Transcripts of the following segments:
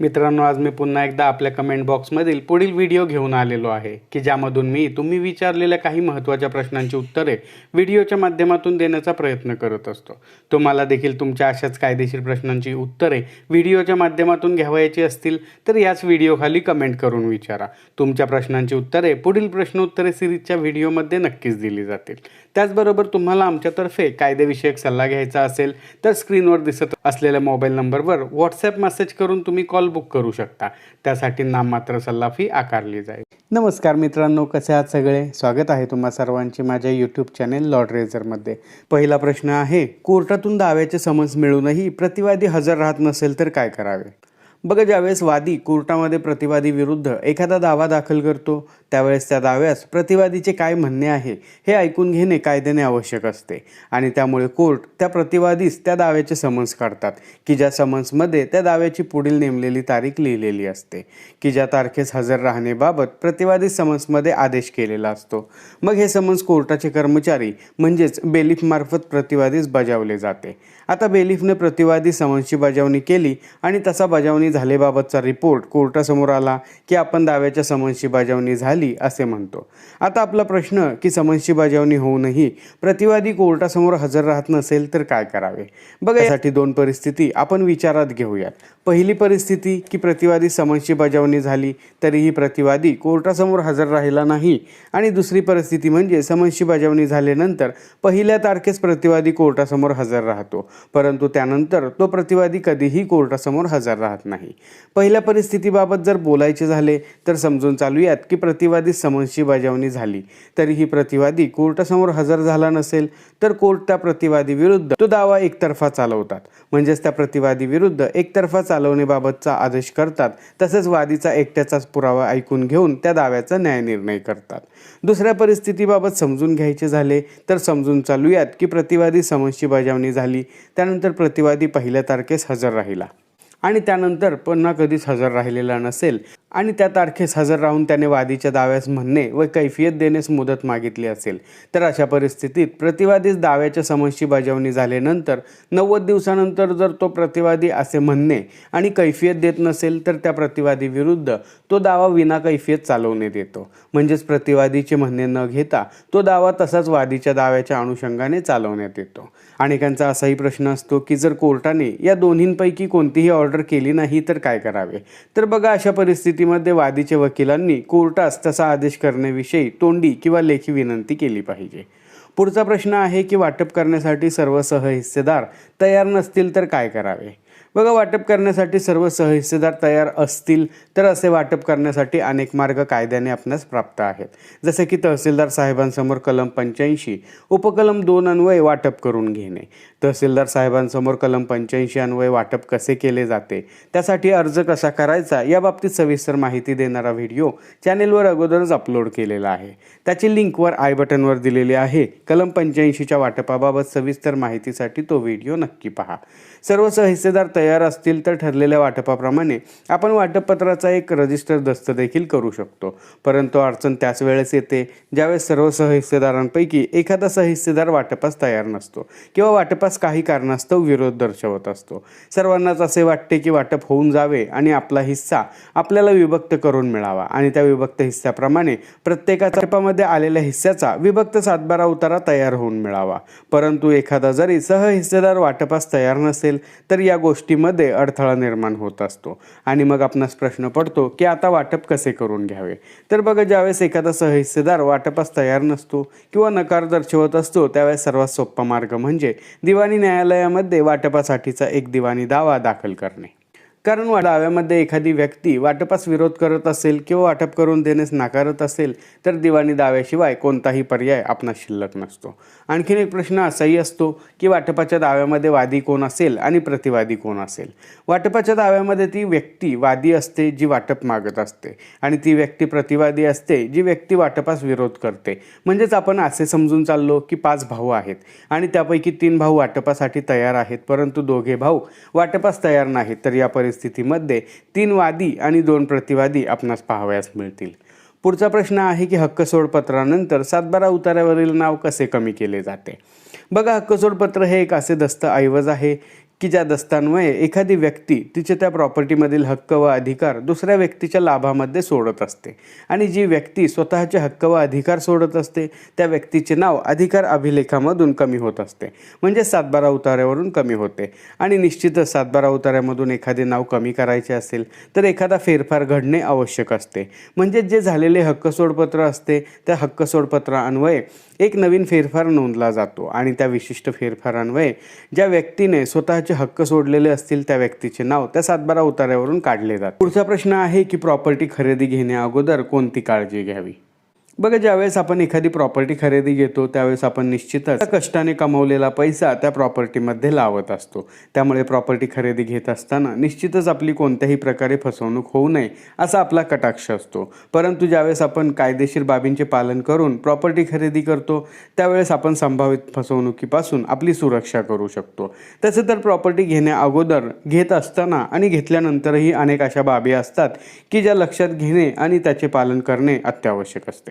मित्रांनो आज मी पुन्हा एकदा आपल्या कमेंट बॉक्समधील पुढील व्हिडिओ घेऊन आलेलो आहे की ज्यामधून मी तुम्ही विचारलेल्या काही महत्त्वाच्या प्रश्नांची उत्तरे व्हिडिओच्या माध्यमातून देण्याचा प्रयत्न करत असतो. तुम्हाला देखील तुमच्या अशाच कायदेशीर प्रश्नांची उत्तरे व्हिडिओच्या माध्यमातून घ्यावयाची असतील तर याच व्हिडिओखाली कमेंट करून विचारा. तुमच्या प्रश्नांची उत्तरे पुढील प्रश्नोत्तरे सिरीजच्या व्हिडिओमध्ये नक्कीच दिली जातील. त्याचबरोबर तुम्हाला आमच्यातर्फे कायदेविषयक सल्ला घ्यायचा असेल तर स्क्रीनवर दिसत असलेल्या मोबाईल नंबरवर व्हॉट्सॲप मेसेज करून तुम्ही कॉल बुक करू शकता. त्यासाठी नाममात्र सल्ला फी आकारली जाईल. नमस्कार मित्रांनो कसे आहात सगळे? स्वागत आहे तुम्हा सर्वांचे माझ्या यूट्यूब चॅनेल लॉर्ड रेझरमध्ये पहिला प्रश्न आहे कोर्टातून दाव्याचे समन्स मिळूनही प्रतिवादी हजर राहत नसेल तर काय करावे? बघा ज्यावेळेस वादी कोर्टामध्ये प्रतिवादी विरुद्ध एखादा दावा दाखल करतो त्यावेळेस त्या दाव्यास प्रतिवादीचे काय म्हणणे आहे हे ऐकून घेणे कायद्याने आवश्यक असते. आणि त्यामुळे कोर्ट त्या प्रतिवादीस त्या दाव्याचे समन्स काढतात की ज्या समन्समध्ये त्या दाव्याची पुढील नेमलेली तारीख लिहिलेली असते की ज्या तारखेस हजर राहण्याबाबत प्रतिवादी समन्समध्ये आदेश केलेला असतो. मग हे समन्स कोर्टाचे कर्मचारी म्हणजेच बेलिफमार्फत प्रतिवादीस बजावले जाते. आता बेलिफने प्रतिवादी समन्सची बजावणी केली आणि तसा बजावणी झालेबाबतचा रिपोर्ट कोर्टासमोर आला की आपण दाव्याच्या समन्सची बजावणी झाली असे म्हणतो. आता आपला प्रश्न की समन्सची बजावणी होऊनही प्रतिवादी कोर्टासमोर हजर राहत नसेल तर काय करावे? बघा यासाठी दोन परिस्थिती आपण विचारात घेऊयात. पहिली परिस्थिती की प्रतिवादी समन्सची बजावणी झाली तरीही प्रतिवादी कोर्टासमोर हजर राहिला नाही. आणि दुसरी परिस्थिती म्हणजे समन्सची बजावणी झाल्यानंतर पहिल्या तारखेस प्रतिवादी कोर्टासमोर हजर राहतो. परंतु त्यानंतर तो प्रतिवादी कधीही कोर्टासमोर हजर राहत नाही. पहिल्या परिस्थितीबाबत जर बोलायचे झाले तर समजून चालूयात की प्रतिवादी समन्सची बजावणी झाली. तरीही प्रतिवादी कोर्टासमोर हजर झाला नसेल तर कोर्ट त्या प्रतिवादी विरुद्ध तो दावा एकतर्फा चालवतात. म्हणजेच त्या प्रतिवादी विरुद्ध एकतर्फा चालवण्याबाबतचा आदेश करतात. तसेच वादीचा एकट्याचाच पुरावा ऐकून घेऊन त्या दाव्याचा न्यायनिर्णय करतात. दुसऱ्या परिस्थितीबाबत समजून घ्यायचे झाले तर समजून चालूयात की प्रतिवादी समन्सची बजावणी झाली त्यानंतर प्रतिवादी पहिल्या तारखेस हजर राहिला. आणि त्यानंतर पुन्हा कधीच हजर राहिलेला नसेल. आणि त्या तारखेस हजर राहून त्याने वादीच्या दाव्यास म्हणणे व कैफियत देण्यास मुदत मागितली असेल. तर अशा परिस्थितीत प्रतिवादीस दाव्याच्या समजची बजावणी झाल्यानंतर नव्वद दिवसानंतर जर तो प्रतिवादी असे म्हणणे आणि कैफियत देत नसेल तर त्या प्रतिवादी विरुद्ध तो दावा विना कैफियत चालवण्यात येतो म्हणजेच प्रतिवादीचे म्हणणे न घेता तो दावा तसाच वादीच्या दाव्याच्या अनुषंगाने चालवण्यात येतो. अनेकांचा असाही प्रश्न असतो की जर कोर्टाने या दोन्हींपैकी कोणतीही ऑर्डर केली नाही तर काय करावे? तर बघा अशा परिस्थितीमध्ये वादीचे वकिलांनी कोर्टास तसा आदेश करण्याविषयी तोंडी किंवा लेखी विनंती केली पाहिजे. पुढचा प्रश्न आहे की वाटप करण्यासाठी सर्व सहहिस्सेदार तयार नसतील तर काय करावे? बघा वाटप करण्यासाठी सर्व सहहिस्सेदार तयार असतील तर असे वाटप करण्यासाठी अनेक मार्ग कायद्याने आपणास प्राप्त आहेत. जसे की तहसीलदार साहेबांसमोर कलम पंच्याऐंशी उपकलम दोन अन्वय वाटप करून घेणे. तहसीलदार साहेबांसमोर कलम पंच्याऐंशी अन्वय वाटप कसे केले जाते? त्यासाठी अर्ज कसा करायचा? याबाबतीत सविस्तर माहिती देणारा व्हिडिओ चॅनेलवर अगोदरच अपलोड केलेला आहे. त्याची लिंकवर आय बटनवर दिलेली आहे. कलम पंच्याऐंशीच्या वाटपाबाबत सविस्तर माहितीसाठी तो व्हिडिओ नक्की पहा. सर्व सहहिस्सेदार तयार असतील तर ठरलेल्या वाटपाप्रमाणे आपण वाटपपत्राचा एक रजिस्टर दस्त देखील करू शकतो. परंतु अडचण त्याच वेळेस येते ज्यावेळेस सर्व सहहिस्सेदारांपैकी एखादा सहहिस्सेदार वाटपास तयार नसतो किंवा वाटपास काही कारणास्तव विरोध दर्शवत असतो. सर्वांनाच असे वाटते की वाटप होऊन जावे आणि आपला हिस्सा आपल्याला विभक्त करून मिळावा आणि त्या विभक्त हिस्स्याप्रमाणे प्रत्येकाच्या वाटपामध्ये आलेल्या हिस्स्याचा विभक्त सातबारा उतारा तयार होऊन मिळावा. परंतु एखादा जरी सहहिस्सेदार वाटपास तयार नसेल तर या गोष्टीमध्ये अडथळा निर्माण होत असतो. आणि मग आपणास प्रश्न पडतो की आता वाटप कसे करून घ्यावे? तर बघा ज्यावेळेस एखादा सहहिस्सेदार वाटपास तयार नसतो किंवा नकार दर्शवत असतो त्यावेळेस सर्वात सोपा मार्ग म्हणजे दिवाणी न्यायालयामध्ये वाटपासाठीचा एक दिवाणी दावा दाखल करणे. कारण वा- दाव्यामध्ये एखादी व्यक्ती वाटपास विरोध करत असेल किंवा वाटप करून देण्यास नाकारत असेल तर दिवाणी दाव्याशिवाय कोणताही पर्याय आपणास शिल्लक नसतो. आणखीन एक प्रश्न असाही असतो की वाटपाच्या दाव्यामध्ये वादी कोण असेल आणि प्रतिवादी कोण असेल? वाटपाच्या दाव्यामध्ये ती व्यक्ती वादी असते जी वाटप मागत असते आणि ती व्यक्ती प्रतिवादी असते जी व्यक्ती वाटपास विरोध करते. म्हणजेच आपण असे समजून चाललो की पाच भाऊ आहेत आणि त्यापैकी तीन भाऊ वाटपासाठी तयार आहेत परंतु दोघे भाऊ वाटपास तयार नाहीत तर या परिस्थितीमध्ये तीन वादी आणि दोन प्रतिवादी आपणास पाहावयास मिळतील. पुढचा प्रश्न आहे की हक्क सोडपत्रानंतर सातबारा उतार्यावरील नाव कसे कमी केले जाते? बघा हक्क सोडपत्र हे एक असे दस्तऐवज आहे की ज्या दस्तान्वये एखादी व्यक्ती तिचे त्या प्रॉपर्टीमधील हक्क व अधिकार दुसऱ्या व्यक्तीच्या लाभामध्ये सोडत असते. आणि जी व्यक्ती स्वतःचे हक्क व अधिकार सोडत असते त्या व्यक्तीचे नाव अधिकार अभिलेखामधून कमी होत असते. म्हणजे सातबारा उतार्यावरून कमी होते. आणि निश्चितच सातबारा उतार्यामधून एखादे नाव कमी करायचे असेल तर एखादा फेरफार घडणे आवश्यक असते. म्हणजे जे झालेले हक्क सोडपत्र असते त्या हक्क सोडपत्रान्वये एक नवीन फेरफार नोंदला जातो आणि त्या विशिष्ट फेरफारांमुळे ज्या व्यक्तीने स्वतःचे हक्क सोडलेले असतील त्या व्यक्तीचे नाव त्या सातबारा उतार्यावरून काढले जाते. पुढचा प्रश्न आहे की प्रॉपर्टी खरेदी घेण्या अगोदर कोणती काळजी घ्यावी? बघा ज्यावेळेस आपण एखादी प्रॉपर्टी खरेदी घेतो त्यावेळेस आपण निश्चितच कष्टाने कमवलेला पैसा त्या प्रॉपर्टीमध्ये लावत असतो. त्यामुळे प्रॉपर्टी खरेदी घेत असताना निश्चितच आपली कोणत्याही प्रकारे फसवणूक होऊ नये असा आपला कटाक्ष असतो. परंतु ज्यावेळेस आपण कायदेशीर बाबींचे पालन करून प्रॉपर्टी खरेदी करतो त्यावेळेस आपण संभावित फसवणुकीपासून आपली सुरक्षा करू शकतो. तसे तर प्रॉपर्टी घेण्या अगोदर घेत असताना आणि घेतल्यानंतरही अनेक अशा बाबी असतात की ज्या लक्षात घेणे आणि त्याचे पालन करणे अत्यावश्यक असते.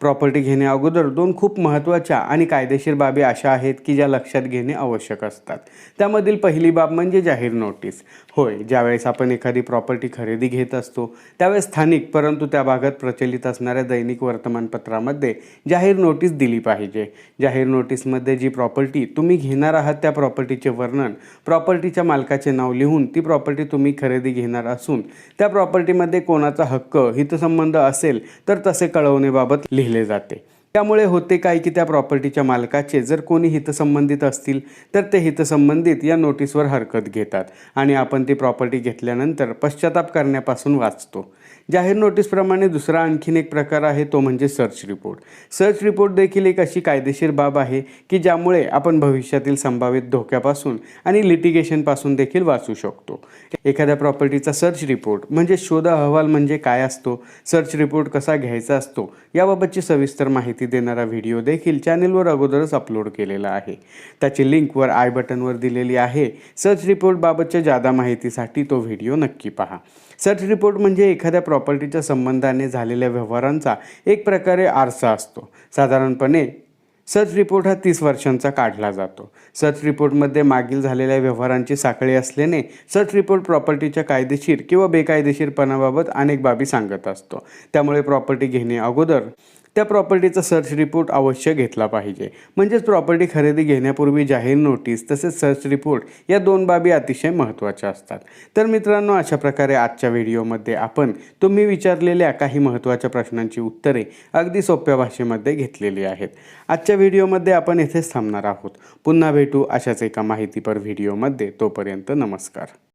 प्रॉपर्टी घेण्या अगोदर दोन खूप महत्त्वाच्या आणि कायदेशीर बाबी अशा आहेत की ज्या लक्षात घेणे आवश्यक असतात. त्यामधील पहिली बाब म्हणजे जाहीर नोटीस. होय ज्यावेळेस आपण एखादी प्रॉपर्टी खरेदी घेत असतो त्यावेळेस स्थानिक परंतु त्या भागात प्रचलित असणाऱ्या दैनिक वर्तमानपत्रामध्ये जाहीर नोटीस दिली पाहिजे. जाहीर नोटीसमध्ये जी प्रॉपर्टी तुम्ही घेणार आहात त्या प्रॉपर्टीचे वर्णन प्रॉपर्टीच्या मालकाचे नाव लिहून ती प्रॉपर्टी तुम्ही खरेदी घेणार असून त्या प्रॉपर्टीमध्ये कोणाचा हक्क हितसंबंध असेल तर तसे कळवण्याबाबत लिहि लिहिले जाते. त्यामुळे होते काय की त्या प्रॉपर्टीच्या मालकाचे जर कोणी हितसंबंधित असतील तर ते हितसंबंधित या नोटीसवर हरकत घेतात आणि आपण ती प्रॉपर्टी घेतल्यानंतर पश्चाताप करण्यापासून वाचतो. जाहीर नोटीसप्रमाणे दुसरा आणखीन एक प्रकार आहे तो म्हणजे सर्च रिपोर्ट सर्च रिपोर्ट देखील एक अशी कायदेशीर बाब आहे की ज्यामुळे आपण भविष्यातील संभावित धोक्यापासून आणि लिटिगेशनपासून देखील वाचू शकतो. एखाद्या प्रॉपर्टीचा सर्च रिपोर्ट म्हणजे शोध अहवाल म्हणजे काय असतो सर्च रिपोर्ट कसा घ्यायचा असतो याबाबतची सविस्तर माहिती देणारा व्हिडिओ देखील चॅनेलवर अगोदरच अपलोड केलेला आहे. त्याची लिंकवर आय बटनवर दिलेली आहे. सर्च रिपोर्ट बाबतच्या जादा माहितीसाठी तो व्हिडिओ नक्की पहा. सर्च रिपोर्ट म्हणजे एखाद्या प्रॉपर्टीच्या संबंधाने झालेल्या व्यवहारांचा एक प्रकारे आरसा असतो. साधारणपणे सर्च रिपोर्ट हा तीस वर्षांचा काढला जातो. सर्च रिपोर्टमध्ये मागील झालेल्या व्यवहारांची साखळी असल्याने सर्च रिपोर्ट प्रॉपर्टीच्या कायदेशीर किंवा बेकायदेशीरपणाबाबत अनेक बाबी सांगत असतो. त्यामुळे प्रॉपर्टी घेणे अगोदर त्या प्रॉपर्टीचा सर्च रिपोर्ट अवश्य घेतला पाहिजे. म्हणजेच प्रॉपर्टी खरेदी घेण्यापूर्वी जाहीर नोटीस तसेच सर्च रिपोर्ट या दोन बाबी अतिशय महत्त्वाच्या असतात. तर मित्रांनो अशा प्रकारे आजच्या व्हिडिओमध्ये आपण तुम्ही विचारलेल्या काही महत्त्वाच्या प्रश्नांची उत्तरे अगदी सोप्या भाषेमध्ये घेतलेली आहेत. आजच्या व्हिडिओमध्ये आपण येथेच थांबणार आहोत. पुन्हा भेटू अशाच एका माहितीपर व्हिडिओमध्ये तोपर्यंत नमस्कार.